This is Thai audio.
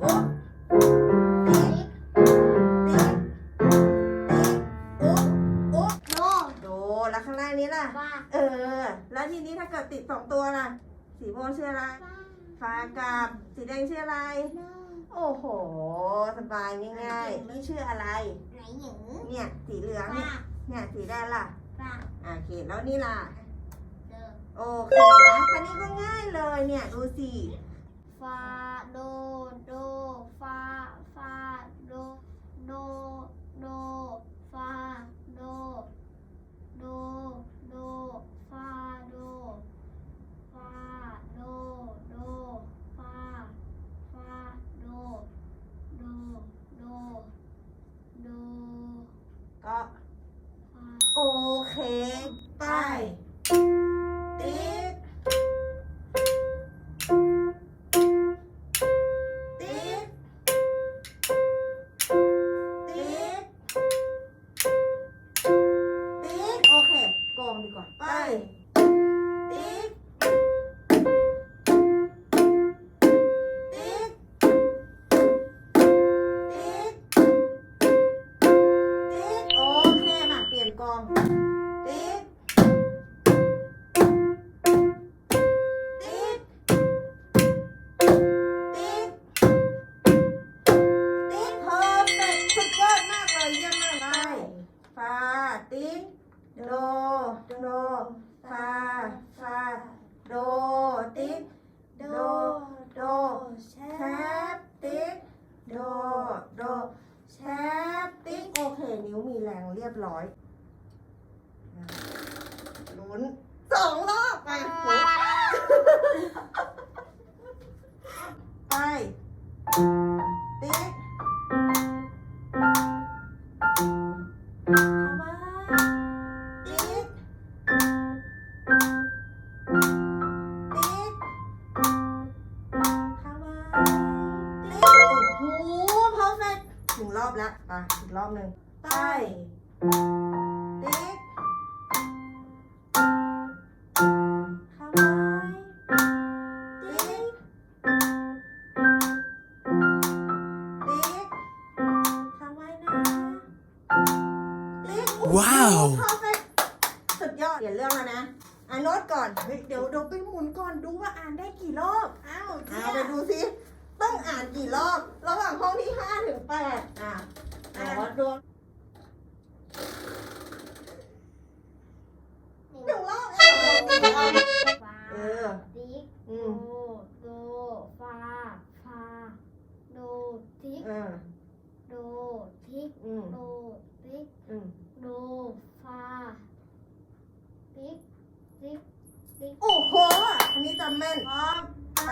โอ๊ะติ๊กติ๊กติ๊กโอ๊ะโอ๊ะโนโดแล้วข้างล่างนี้ล่ะฟ้าเออ แล้วทีนี้ถ้าเกิดติดสองตัวล่ะ สีม่วงชื่ออะไรฟ้ากับสีแดงชื่ออะไรโนโอ้โห สบายง่ายๆนี่ชื่ออะไร ไหนหญิงเนี่ย สีเหลืองเนี่ยเนี่ย สีแดงล่ะฟ้าอ่าโอเค แล้วนี่ล่ะ โอเคนะคันนี้ก็ง่ายเลยเนี่ยดูสิฟาโดโดฟาฟาโดโดโดฟาโดโดโดฟาโดฟาโดโดฟาฟาโดโดโดโดก็โอเคไป โดโดฟาฟาโดติ๊กโดโดแชปติ๊กโดโดแชปติ๊กโอเค นิ้วมีแรงเรียบร้อยลุ้นสองรอบไปไปติ๊ก อบแล้วไปอีกรอบหนึ่งไปติ๊กเข้ามาติ๊กติ๊กทำไว้นะติ๊กว้าวเพอร์เฟกสุดยอดเปลี่ยนเรื่องแล้วนะอ่านโน้ตก่อนเฮ้ยเดี๋ยวเดี๋ยวไปหมุนก่อนดูว่าอ่านได้กี่รอบอ้าวเอาไปดูสิต้องอ่านกี่รอบ ระหว่างห้องที่ห้าถึงแปดอะ อ่าวัดวงหนึ่งรอบเองฟ้าเออติ๊กอืโดโดฟาฟาโดติ๊กเออ โดติ๊กอืม โดติ๊กอืม โดฟาติ๊กติ๊กติ๊กโอ้โห อันนี้จำแม่นพร้อมไป